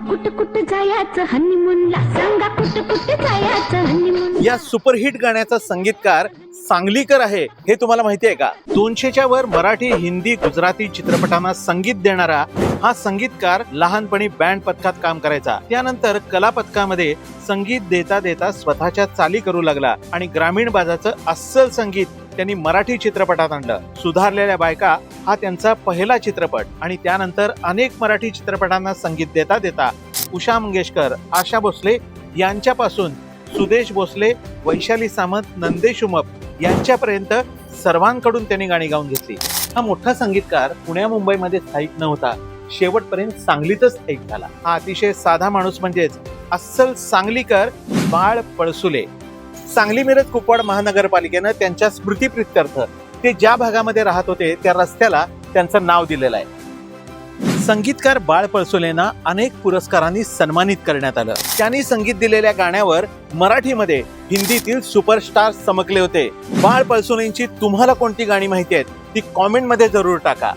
कुठ कुठ जायचं हनीमूनला सांगा कुठ कुठ जायचं हनीमून या सुपरहिट गाण्याचा संगीतकार सांगलीकर आहे हे तुम्हाला माहिती आहे का? दोनशेच्या वर मराठी हिंदी गुजराती चित्रपटांना संगीत देणारा हा संगीतकार लहानपणी बँड पथकात काम करायचा. त्यानंतर कला पथकामध्ये संगीत देता देता स्वतःच्या चाली करू लागला आणि ग्रामीण बाजाचं अस्सल संगीत त्यांनी मराठी चित्रपटात आणलं. सुधारलेल्या बायका हा त्यांचा पहिला चित्रपट आणि त्यानंतर अनेक मराठी चित्रपटांना संगीत देता देता उषा मंगेशकर आशा भोसले यांच्यापासून सुदेश भोसले वैशाली सामंत नंदेश उमप यांच्यापर्यंत सर्वांकडून त्यांनी गाणी गाऊन घेतली. हा मोठा संगीतकार पुण्या मुंबईमध्ये स्थायिक नव्हता. शेवटपर्यंत सांगलीतच स्थायिक झाला. हा अतिशय साधा माणूस म्हणजेच अस्सल सांगलीकर बाळ पळसुले. सांगली मिरज कुपवाड महानगरपालिकेनं त्यांच्या स्मृतीप्रित्यर्थ ते ज्या भागामध्ये राहत होते त्या रस्त्याला त्यांचं नाव दिलेलं आहे. संगीतकार बाळ पळसोलेंना अनेक पुरस्कारांनी सन्मानित करण्यात आलं. त्यांनी संगीत दिलेल्या गाण्यावर मराठीमध्ये हिंदीतील सुपरस्टार चमकले होते. बाळ पळसोलेंची तुम्हाला कोणती गाणी माहिती आहेत ती कॉमेंटमध्ये जरूर टाका.